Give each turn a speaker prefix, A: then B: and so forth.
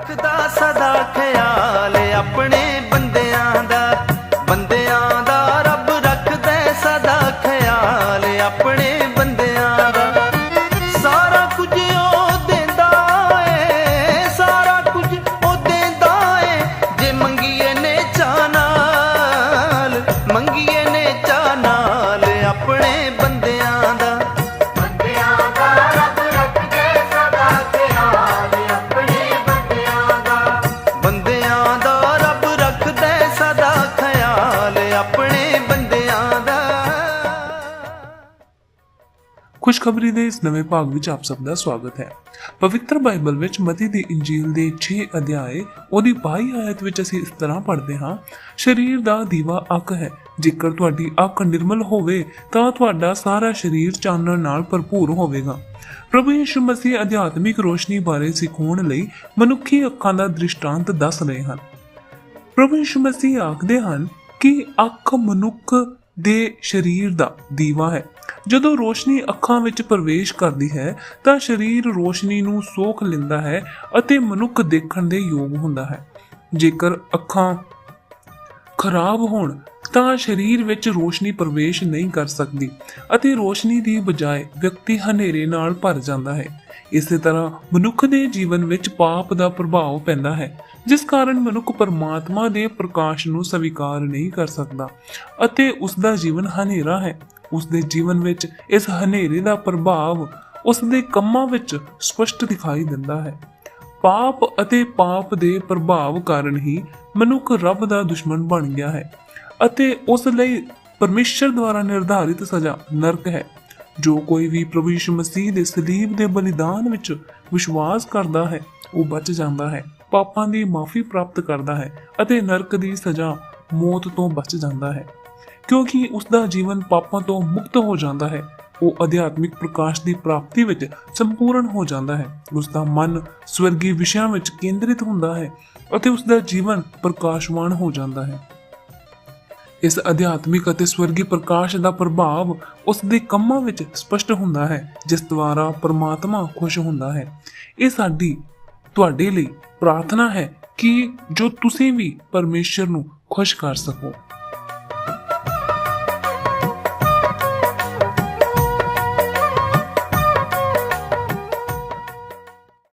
A: ਰੱਖਦਾ ਸਦਾ ਖਿਆਲ ਆਪਣੇ ਆਪਣੇ ਬੰਦਿਆਂ ਦਾ।
B: ਖੁਸ਼ਖਬਰੀ ਦੇ ਇਸ ਨਵੇਂ ਭਾਗ ਵਿੱਚ ਆਪ ਸਭ ਦਾ ਸਵਾਗਤ ਹੈ। ਪਵਿੱਤਰ ਬਾਈਬਲ ਵਿੱਚ ਮਤੀ ਦੀ ਇੰਜੀਲ ਦੇ 6 ਅਧਿਆਏ, ਉਹਦੀ 22 ਆਇਤ ਵਿੱਚ ਅਸੀਂ ਇਸ ਤਰ੍ਹਾਂ ਪੜ੍ਹਦੇ ਹਾਂ, ਸਰੀਰ ਦਾ ਦੀਵਾ ਅੱਖ ਹੈ, ਜੇਕਰ ਤੁਹਾਡੀ ਅੱਖ ਨਿਰਮਲ ਹੋਵੇ, ਤਾਂ ਤੁਹਾਡਾ ਸਾਰਾ ਸਰੀਰ ਚਾਨਣ ਨਾਲ ਭਰਪੂਰ ਹੋਵੇਗਾ। ਪ੍ਰਭੂ ਯਿਸੂ ਮਸੀਹ ਅਧਿਆਤਮਿਕ ਰੋਸ਼ਨੀ ਬਾਰੇ ਸਿਖਾਉਣ ਲਈ ਮਨੁੱਖੀ ਅੱਖਾਂ ਦਾ ਦ੍ਰਿਸ਼ਟਾਂਤ ਦੱਸ ਰਹੇ ਹਨ। ਪ੍ਰਭੂ ਯਿਸੂ ਮਸੀਹ ਆਖਦੇ ਹਨ ਕਿ ਅੱਖ ਮਨੁੱਖ ਦੇ ਸਰੀਰ ਦਾ ਦੀਵਾ ਹੈ। ਜਦੋਂ ਰੋਸ਼ਨੀ ਅੱਖਾਂ ਵਿੱਚ ਪ੍ਰਵੇਸ਼ ਕਰਦੀ ਹੈ, ਤਾਂ ਸਰੀਰ ਰੋਸ਼ਨੀ ਨੂੰ ਸੋਖ ਲੈਂਦਾ ਹੈ ਅਤੇ ਮਨੁੱਖ ਦੇਖਣ ਦੇ ਯੋਗ ਹੁੰਦਾ ਹੈ। ਜੇਕਰ ਅੱਖਾਂ ਖਰਾਬ ਹੋਣ ਤਾਂ ਸਰੀਰ ਵਿੱਚ ਰੋਸ਼ਨੀ ਪ੍ਰਵੇਸ਼ ਨਹੀਂ ਕਰ ਸਕਦੀ ਅਤੇ ਰੋਸ਼ਨੀ ਦੀ ਬਜਾਏ ਵਿਅਕਤੀ ਹਨੇਰੇ ਨਾਲ ਭਰ ਜਾਂਦਾ ਹੈ। ਇਸੇ ਤਰ੍ਹਾਂ ਮਨੁੱਖ ਦੇ ਜੀਵਨ ਵਿੱਚ ਪਾਪ ਦਾ ਪ੍ਰਭਾਵ ਪੈਂਦਾ ਹੈ, ਜਿਸ ਕਾਰਨ ਮਨੁੱਖ ਪਰਮਾਤਮਾ ਦੇ ਪ੍ਰਕਾਸ਼ ਨੂੰ ਸਵੀਕਾਰ ਨਹੀਂ ਕਰ ਸਕਦਾ ਅਤੇ ਉਸ ਦਾ ਜੀਵਨ ਹਨੇਰਾ ਹੈ। ਉਸ ਦੇ ਜੀਵਨ ਵਿੱਚ ਇਸ ਹਨੇਰੇ ਦਾ ਪ੍ਰਭਾਵ ਉਸ ਦੇ ਕੰਮਾਂ ਵਿੱਚ ਸਪਸ਼ਟ ਦਿਖਾਈ ਦਿੰਦਾ ਹੈ। ਪਾਪ ਅਤੇ ਪਾਪ ਦੇ ਪ੍ਰਭਾਵ ਕਾਰਨ ਹੀ ਮਨੁੱਖ ਰੱਬ ਦਾ ਦੁਸ਼ਮਣ ਬਣ ਗਿਆ ਹੈ। ਅਤੇ ਉਸ ਲਈ ਪਰਮੇਸ਼ਰ ਦੁਆਰਾ ਨਿਰਧਾਰਿਤ ਸਜ਼ਾ ਨਰਕ ਹੈ, ਜੋ ਕੋਈ ਵੀ ਪ੍ਰਭੂ ਯਿਸੂ ਮਸੀਹ ਦੇ ਸਲੀਬ ਦੇ ਬਲੀਦਾਨ ਵਿੱਚ ਵਿਸ਼ਵਾਸ ਕਰਦਾ ਹੈ, ਉਹ ਬਚ ਜਾਂਦਾ ਹੈ, ਪਾਪਾਂ ਦੀ ਮਾਫੀ ਪ੍ਰਾਪਤ ਕਰਦਾ ਹੈ ਅਤੇ ਨਰਕ ਦੀ ਸਜ਼ਾ ਮੌਤ ਤੋਂ ਬਚ ਜਾਂਦਾ ਹੈ। ਕਿਉਂਕਿ ਉਸ ਦਾ ਜੀਵਨ ਪਾਪਾਂ ਤੋਂ ਮੁਕਤ ਹੋ ਜਾਂਦਾ ਹੈ, ਉਹ ਅਧਿਆਤਮਿਕ ਪ੍ਰਕਾਸ਼ ਦੀ ਪ੍ਰਾਪਤੀ ਵਿੱਚ ਸੰਪੂਰਨ ਹੋ ਜਾਂਦਾ ਹੈ। ਉਸ ਦਾ ਮਨ ਸਵਰਗੀ ਵਿਸ਼ਿਆਂ ਵਿੱਚ ਕੇਂਦਰਿਤ ਹੁੰਦਾ ਹੈ ਅਤੇ ਉਸ ਦਾ ਜੀਵਨ ਪ੍ਰਕਾਸ਼ਵਾਨ ਹੋ ਜਾਂਦਾ ਹੈ। ਇਸ ਅਧਿਆਤਮਿਕ ਅਤੇ ਸਵਰਗੀ ਪ੍ਰਕਾਸ਼ ਦਾ ਪ੍ਰਭਾਵ ਉਸ ਦੇ ਕੰਮਾਂ ਵਿੱਚ ਸਪਸ਼ਟ ਹੁੰਦਾ ਹੈ, ਜਿਸ ਦੁਆਰਾ ਪਰਮਾਤਮਾ ਖੁਸ਼ ਹੁੰਦਾ ਹੈ। ਇਹ ਸਾਡੀ, ਤੁਹਾਡੇ ਲਈ ਪ੍ਰਾਰਥਨਾ ਹੈ ਕਿ ਜੋ ਤੁਸੀਂ ਵੀ ਪਰਮੇਸ਼ਰ ਨੂੰ ਖੁਸ਼ ਕਰ ਸਕੋ।